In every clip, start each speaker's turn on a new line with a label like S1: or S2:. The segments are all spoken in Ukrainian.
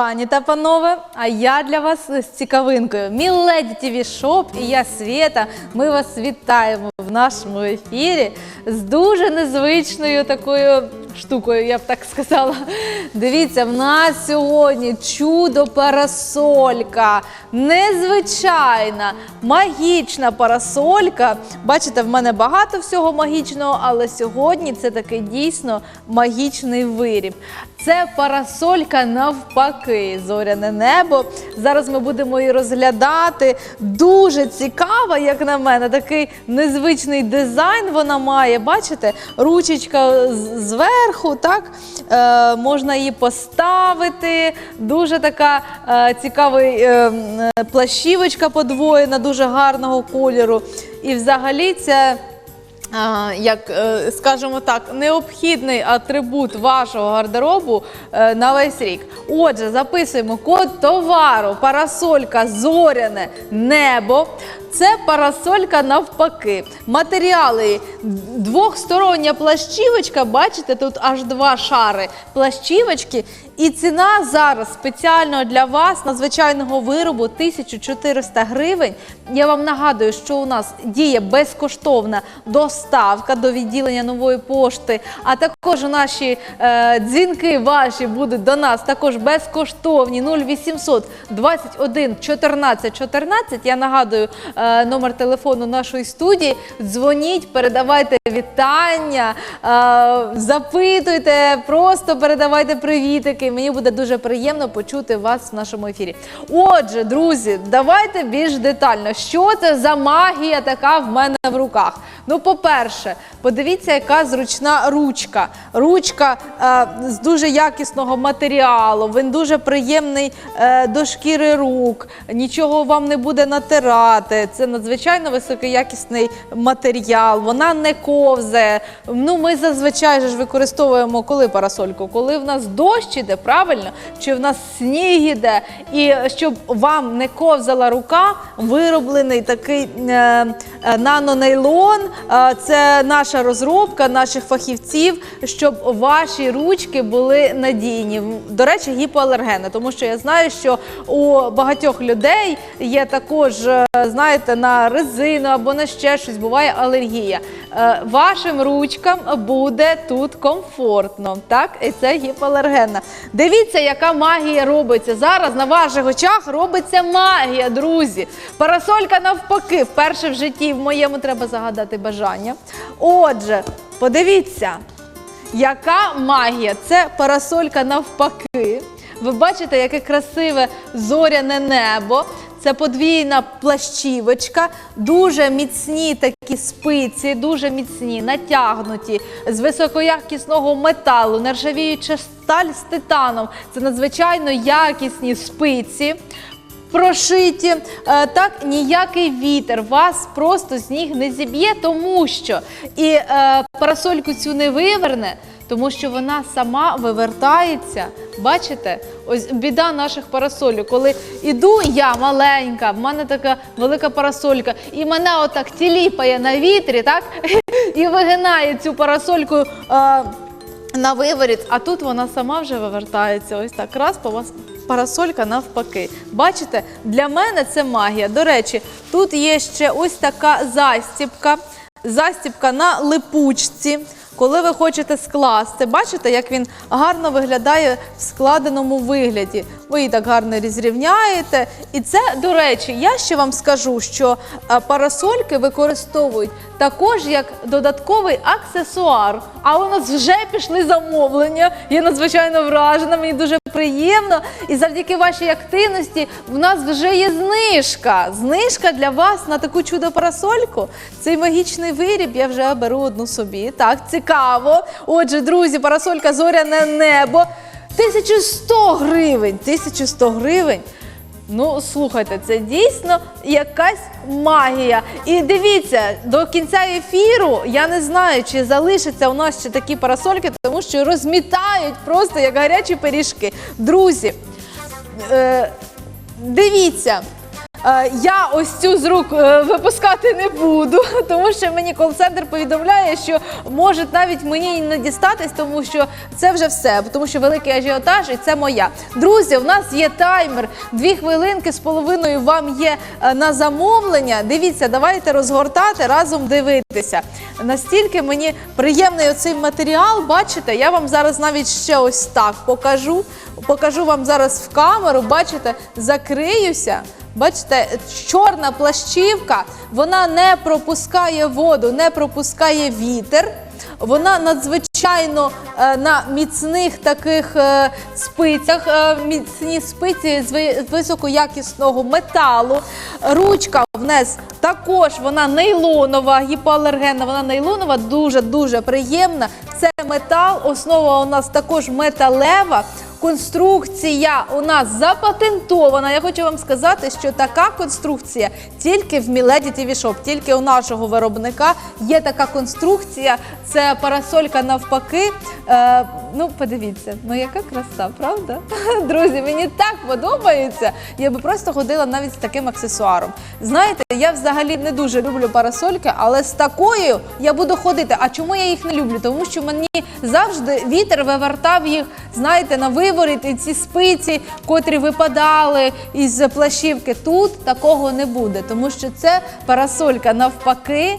S1: Пані та панове, а я для вас з цікавинкою. Міледі ТВ Шоп і я Свєта. Ми вас вітаємо в нашому ефірі з дуже незвичною такою штукою, я б так сказала. Дивіться, в нас сьогодні чудо парасолька. Незвичайна, магічна парасолька. Бачите, в мене багато всього магічного, але сьогодні це такий дійсно магічний виріб. Це парасолька навпаки, зоряне небо. Зараз ми будемо її розглядати. Дуже цікава, як на мене, такий незвичний дизайн вона має. Бачите, ручечка зверху, так е, можна її поставити. Дуже така е, цікава е, е, плащівочка подвоєна, дуже гарного кольору. І взагалі це. Як е, скажімо так, необхідний атрибут вашого гардеробу е, на весь рік. Отже, записуємо код товару, парасолька, зоряне небо. Це парасолька навпаки. Матеріали двохстороння плащівочка. Бачите, тут аж два шари плащівочки. І ціна зараз спеціально для вас надзвичайного виробу 1400 гривень. Я вам нагадую, що у нас діє безкоштовна доставка до відділення нової пошти. А також наші е, дзвінки ваші будуть до нас також безкоштовні 0800 21 14 14. Я нагадую е, номер телефону нашої студії. Дзвоніть, передавайте вітання, е, запитуйте, просто передавайте привітики. Мені буде дуже приємно почути вас в нашому ефірі. Отже, друзі, давайте більш детально. Що це за магія така в мене в руках? Ну, по-перше, подивіться, яка зручна ручка. Ручка е, з дуже якісного матеріалу. Він дуже приємний е, до шкіри рук. Нічого вам не буде натирати. Це надзвичайно високоякісний матеріал. Вона не ковзає. Ну, ми зазвичай ж використовуємо коли парасольку, коли в нас дощ іде, правильно? Чи в нас сніг іде, і щоб вам не ковзала рука, вироблений такий е, е, нанонейлон. Е, це наша розробка наших фахівців, щоб ваші ручки були надійні. До речі, гіпоалергени, тому що я знаю, що у багатьох людей є також, е, знаєте, на резину або на ще щось буває алергія. Е, Вашим ручкам буде тут комфортно, так? І це гіпоалергенна. Дивіться, яка магія робиться. Зараз на ваших очах робиться магія, друзі. Парасолька навпаки, вперше в житті в моєму треба загадати бажання. Отже, подивіться, яка магія? Це парасолька навпаки. Ви бачите, яке красиве зоряне небо. Це подвійна плащівочка, дуже міцні такі спиці, дуже міцні, натягнуті з високоякісного металу, нержавіюча сталь з титаном. Це надзвичайно якісні спиці. Прошиті, Е, так ніякий вітер вас просто з ніг не зіб'є, тому що і е, парасольку цю не виверне, тому що вона сама вивертається. Бачите, ось біда наших парасолів. Коли іду я маленька, в мене така велика парасолька, і мене отак тіліпає на вітрі, так і вигинає цю парасольку. На виворіт, а тут вона сама вже вивертається. Ось так раз по вас парасолька навпаки. Бачите, для мене це магія. До речі, тут є ще ось така застібка. Застібка на липучці. Коли ви хочете скласти, бачите, як він гарно виглядає в складеному вигляді. Ви її так гарно розрівняєте. І це, до речі, я ще вам скажу, що е, парасольки використовують також як додатковий аксесуар. А у нас вже пішли замовлення. Я надзвичайно вражена, мені дуже приємно. І завдяки вашій активності в нас вже є знижка. Знижка для вас на таку чудо парасольку. Цей магічний виріб я вже беру одну собі. Так, цікаво. Отже, друзі, парасолька зоряне небо. 1100 гривень. 1100 гривень. Ну, слухайте, це дійсно якась магія. І дивіться, до кінця ефіру я не знаю, чи залишаться у нас ще такі парасольки, тому що розмітають просто як гарячі пиріжки. Друзі, е, дивіться. Е, Я ось цю з рук е, випускати не буду, тому що мені кол-центр повідомляє, що може навіть мені і не дістатись, тому що це вже все, тому що великий ажіотаж і це моя. Друзі, у нас є таймер. Дві хвилинки з половиною вам є е, на замовлення. Дивіться, давайте розгортати разом дивитися. Настільки мені приємний оцей матеріал. Бачите, я вам зараз навіть ще ось так покажу. Покажу вам зараз в камеру. Бачите, закриюся. Бачите, чорна плащівка, вона не пропускає воду, не пропускає вітер. Вона надзвичайно е, на міцних таких е, спицях, е, міцні спиці з високоякісного металу. Ручка в нас також вона нейлонова, гіпоалергенна, вона нейлонова, дуже дуже приємна. Це метал, основа у нас також металева. Конструкція у нас запатентована. Я хочу вам сказати, що така конструкція тільки в Міледі Shop, тільки у нашого виробника є така конструкція. Це парасолька навпаки. Е, ну, подивіться, ну яка краса, правда? Друзі, мені так подобається. Я би просто ходила навіть з таким аксесуаром. Знаєте, я взагалі не дуже люблю парасольки, але з такою я буду ходити. А чому я їх не люблю? Тому що мені завжди вітер вивертав їх, знаєте, на виворіт і ці спиці, котрі випадали із плащівки. Тут такого не буде, тому що це парасолька навпаки.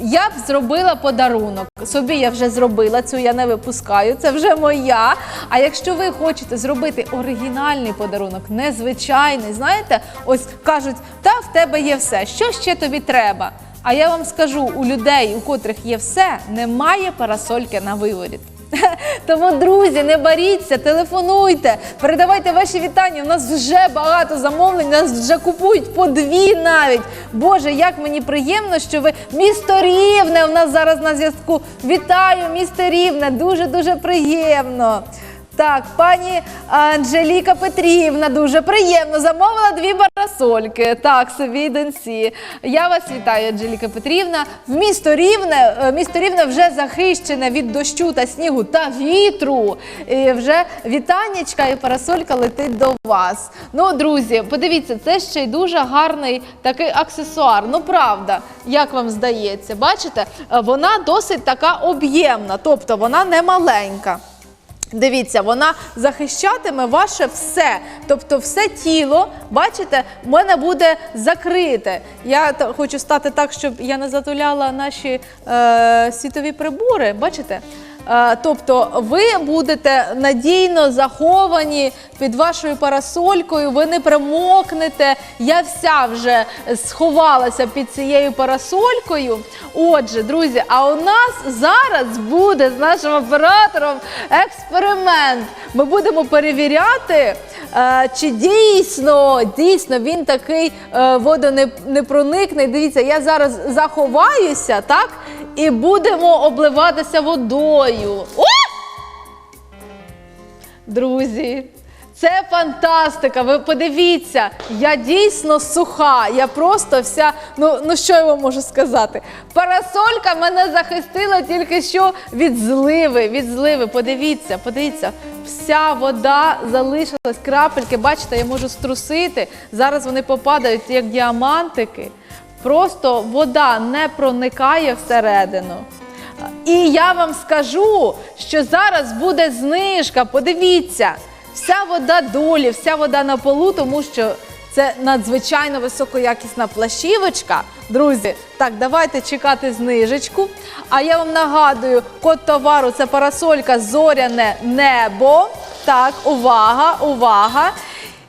S1: Я б зробила подарунок. Собі я вже зробила цю, я не випускаю. Це вже моя. А якщо ви хочете зробити оригінальний подарунок, незвичайний, знаєте, ось кажуть, та в тебе є все. Що ще тобі треба? А я вам скажу, у людей, у котрих є все, немає парасольки на виворіт. Тому, друзі, не боріться, телефонуйте, передавайте ваші вітання. У нас вже багато замовлень, нас вже купують по дві навіть. Боже, як мені приємно, що ви місто Рівне у нас зараз на зв'язку. Вітаю, місто Рівне, дуже дуже приємно. Так, пані Анжеліка Петрівна, дуже приємно. Замовила дві парасольки. Так, собі й доньці. Я вас вітаю, Анжеліка Петрівна. В місто Рівне, е, місто Рівне вже захищене від дощу та снігу та вітру. І вже вітаннячка і парасолька летить до вас. Ну, друзі, подивіться, це ще й дуже гарний такий аксесуар. Ну, правда, як вам здається, бачите, Е, вона досить така об'ємна, тобто вона не маленька. Дивіться, вона захищатиме ваше все. Тобто, все тіло, бачите, в мене буде закрите. Я хочу стати так, щоб я не затуляла наші е, світові прибори. Бачите? Е, тобто, ви будете надійно заховані під вашою парасолькою, ви не примокнете. Я вся вже сховалася під цією парасолькою. Отже, друзі, а у нас зараз буде з нашим оператором експеримент. Ми будемо перевіряти, е, чи дійсно, дійсно він такий е, водонепроникний. Дивіться, я зараз заховаюся, так? І будемо обливатися водою. О! Друзі, це фантастика. Ви подивіться, я дійсно суха. Я просто вся. Ну, ну що я вам можу сказати? Парасолька мене захистила тільки що від зливи. Від зливи. Подивіться, подивіться, вся вода залишилась, крапельки. Бачите, я можу струсити. Зараз вони попадають як діамантики. Просто вода не проникає всередину. І я вам скажу, що зараз буде знижка. Подивіться, вся вода долі, вся вода на полу, тому що це надзвичайно високоякісна плащівочка. Друзі, так, давайте чекати знижечку. А я вам нагадую, код товару це парасолька Зоряне небо. Так, увага, увага.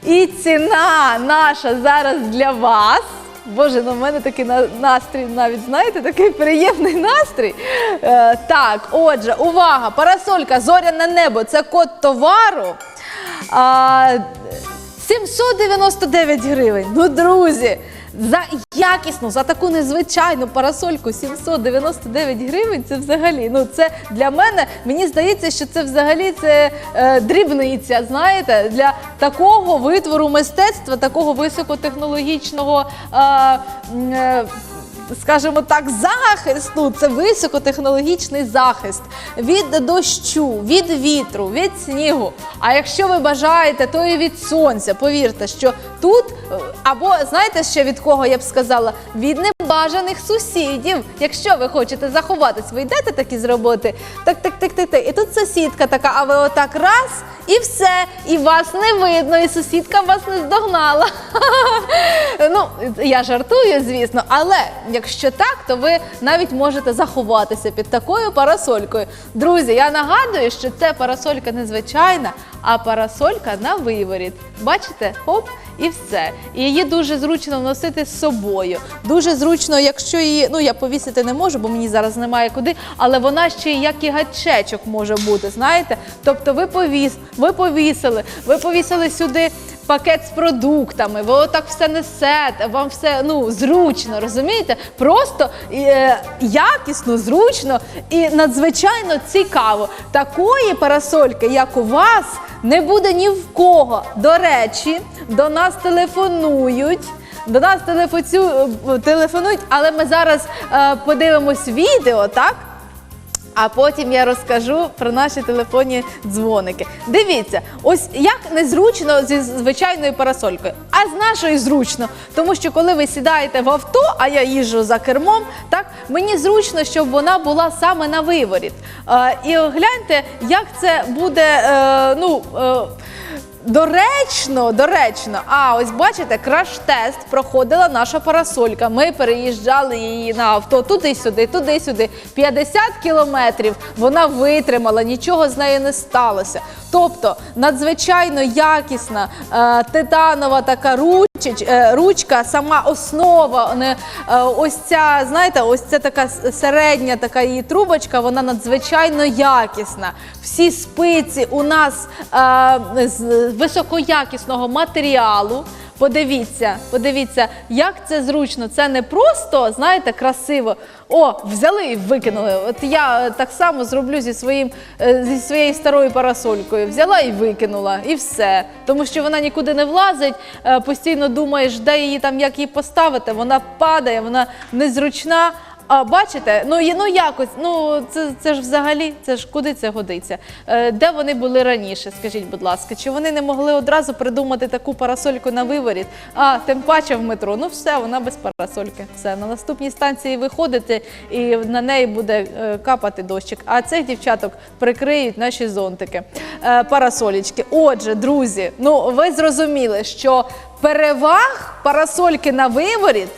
S1: І ціна наша зараз для вас. Боже, ну в мене такий на- настрій, навіть знаєте, такий приємний настрій. Е, так, отже, увага! Парасолька Зоряне небо це код товару. А, 799 гривень. Ну, друзі, за якісну, за таку незвичайну парасольку 799 гривень. Це взагалі. Ну, це для мене, мені здається, що це взагалі це е, дрібниця. Знаєте, для такого витвору мистецтва, такого високотехнологічного. Е, е, скажімо так, захист. Ну, це високотехнологічний захист від дощу, від вітру, від снігу. А якщо ви бажаєте, то і від сонця. Повірте, що тут е, або знаєте ще від кого я б сказала? Від небажаних сусідів. Якщо ви хочете заховатись, ви йдете такі з роботи, так, так, так, так, так. І тут сусідка така, а ви отак раз. І все, і вас не видно, і сусідка вас не здогнала. ну, я жартую, звісно, але якщо так, то ви навіть можете заховатися під такою парасолькою. Друзі, я нагадую, що це парасолька не звичайна, а парасолька на виворіт. Бачите? Хоп, і все. Її дуже зручно носити з собою. Дуже зручно, якщо її, ну я повісити не можу, бо мені зараз немає куди, але вона ще як і гачечок може бути, знаєте? Тобто ви повіс, ви повісили, ви повісили сюди. Пакет з продуктами, ви отак все несете, вам все ну зручно, розумієте? Просто е, якісно, зручно і надзвичайно цікаво. Такої парасольки, як у вас, не буде ні в кого. До речі, до нас телефонують. До нас е, телефонують, але ми зараз е, подивимось відео, так? А потім я розкажу про наші телефонні дзвоники. Дивіться, ось як незручно зі звичайною парасолькою, а з нашою зручно. Тому що коли ви сідаєте в авто, а я їжджу за кермом, так мені зручно, щоб вона була саме на виворіт. Е, і гляньте, як це буде. Е, ну, е, Доречно, доречно. А ось бачите, краш-тест проходила наша парасолька. Ми переїжджали її на авто туди-сюди, туди-сюди. 50 кілометрів вона витримала, нічого з нею не сталося. Тобто надзвичайно якісна е, титанова така ручич, е, ручка, сама основа. Е, ось ця, знаєте, ось ця така середня така її трубочка, вона надзвичайно якісна. Всі спиці у нас е, з високоякісного матеріалу. Подивіться, подивіться, як це зручно. Це не просто, знаєте, красиво. О, взяли і викинули. От я е, так само зроблю зі своїм е, зі своєю старою парасолькою. Взяла і викинула, і все. Тому що вона нікуди не влазить. е, Постійно думаєш, де її там, як її поставити. Вона падає, вона незручна. А бачите, ну ну якось, ну це, це ж взагалі, це ж куди це годиться? Е, де вони були раніше? Скажіть, будь ласка, чи вони не могли одразу придумати таку парасольку на виворіт? А тим паче в метро. Ну все, вона без парасольки. Все на наступній станції виходите, і на неї буде е, капати дощик. А цих дівчаток прикриють наші зонтики, е, парасолічки. Отже, друзі, ну ви зрозуміли, що переваг парасольки на виворіт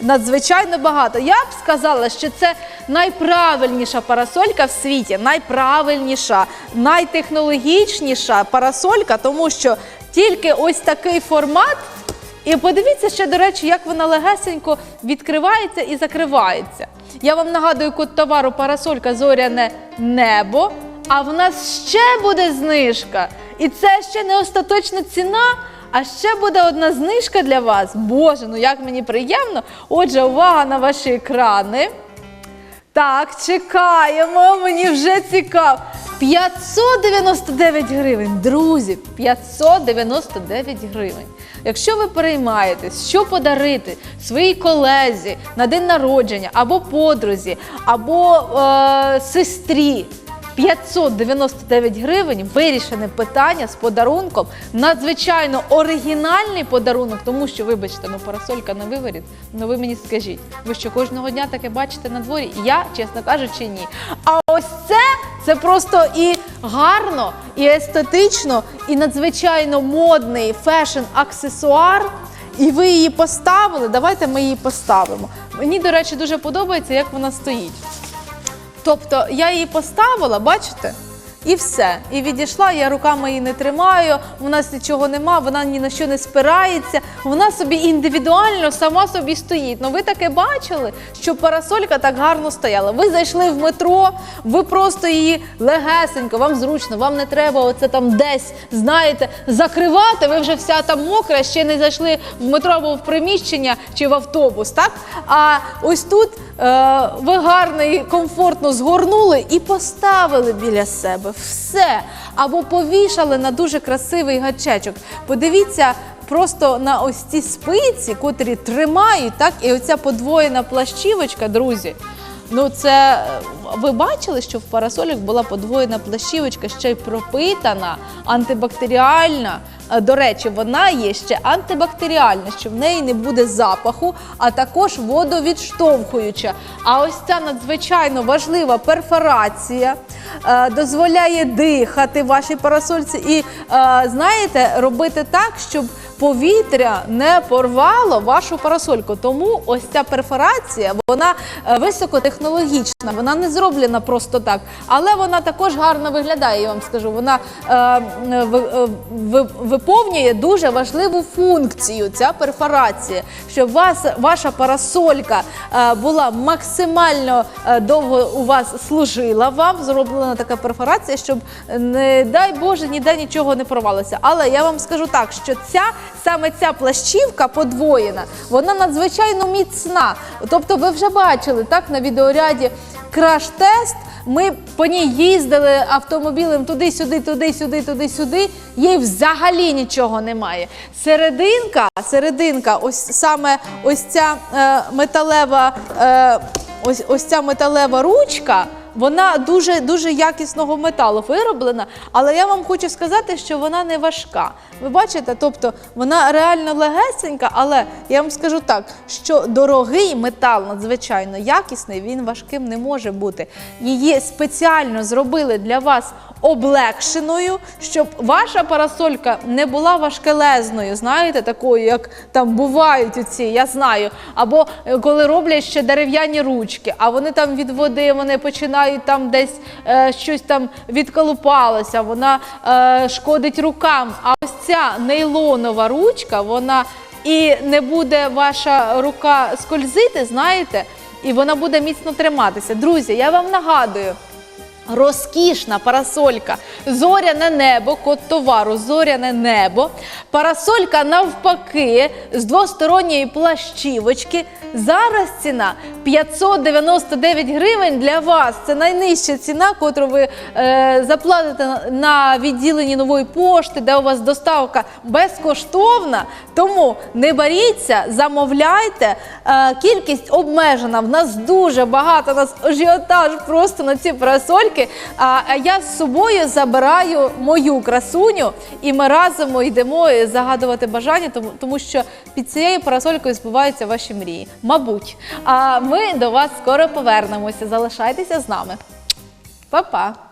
S1: надзвичайно багато. Я б сказала, що це найправильніша парасолька в світі, найправильніша, найтехнологічніша парасолька, тому що тільки ось такий формат. І подивіться ще, до речі, як вона легесенько відкривається і закривається. Я вам нагадую код товару парасолька зоряне небо. А в нас ще буде знижка. І це ще не остаточна ціна. А ще буде одна знижка для вас. Боже, ну як мені приємно. Отже, увага на ваші екрани. Так, чекаємо, мені вже цікаво. 599 гривень, друзі, 599 гривень. Якщо ви переймаєтесь, що подарити своїй колезі на день народження, або подрузі, або е, сестрі, 599 гривень вирішене питання з подарунком. Надзвичайно оригінальний подарунок, тому що, вибачте, ну парасолька на виворіт. Ну ви мені скажіть, ви що кожного дня таке бачите на дворі? Я, чесно кажучи, ні. А ось це це просто і гарно, і естетично, і надзвичайно модний фешн-аксесуар. І ви її поставили. Давайте ми її поставимо. Мені, до речі, дуже подобається, як вона стоїть. Тобто я її поставила, бачите? І все. І відійшла, я руками її не тримаю, у нас нічого нема, вона ні на що не спирається. Вона собі індивідуально сама собі стоїть. Ну ви таке бачили, що парасолька так гарно стояла. Ви зайшли в метро, ви просто її легесенько, вам зручно, вам не треба оце там десь, знаєте, закривати. Ви вже вся там мокра, ще не зайшли в метро або в приміщення чи в автобус. Так? А ось тут е, ви гарно і комфортно згорнули і поставили біля себе. Все. Або повішали на дуже красивий гачечок. Подивіться просто на ось ці спиці, котрі тримають, так, і оця подвоєна плащівочка, друзі. Ну, це ви бачили, що в парасолях була подвоєна плащівочка, ще й пропитана, антибактеріальна. Е, До речі, вона є ще антибактеріальна, що в неї не буде запаху, а також водовідштовхуюча. А ось ця надзвичайно важлива перфорація е, дозволяє дихати вашій парасольці і, е, знаєте, робити так, щоб повітря не порвало вашу парасольку. Тому ось ця перфорація, вона високотехнологічна, вона не зроблена просто так, але вона також гарно виглядає. Я вам скажу. Вона е, ви- е, виповнює дуже важливу функцію. Ця перфорація, щоб вас ваша парасолька е, була максимально е, довго у вас служила. Вам зроблена така перфорація, щоб е, не дай Боже ніде нічого не порвалося. Але я вам скажу так, що ця саме ця плащівка подвоєна, вона надзвичайно міцна. Тобто, ви вже бачили так на відеоряді краш-тест. Ми по ній їздили автомобілем туди-сюди, туди-сюди, туди-сюди. Їй взагалі нічого немає. Серединка, серединка, ось саме ось ця е, металева, е, ось, ось ця металева ручка. Вона дуже дуже якісного металу вироблена, але я вам хочу сказати, що вона не важка. Ви бачите, тобто вона реально легесенька, але я вам скажу так, що дорогий метал надзвичайно якісний, він важким не може бути. Її спеціально зробили для вас облегшеною, щоб ваша парасолька не була важкелезною, знаєте, такою, як там бувають оці, я знаю. Або е, коли роблять ще дерев'яні ручки, а вони там від води вони починають там десь е, щось там відколупалося, вона е, шкодить рукам. А ось ця нейлонова ручка, вона і не буде ваша рука скользити, знаєте, і вона буде міцно триматися. Друзі, я вам нагадую. Розкішна парасолька, зоряне небо, код товару, зоряне небо. Парасолька навпаки з двосторонньої плащівочки. Зараз ціна 599 гривень для вас. Це найнижча ціна, котру ви е, заплатите на- відділенні нової пошти, де у вас доставка безкоштовна. Тому не боріться, замовляйте. Е, кількість обмежена. В нас дуже багато, у нас ажіотаж просто на ці парасольки. А а я з собою забираю мою красуню, і ми разом йдемо загадувати бажання, тому, тому що під цією парасолькою збуваються ваші мрії. Мабуть. А ми до вас скоро повернемося. Залишайтеся з нами. Па-па!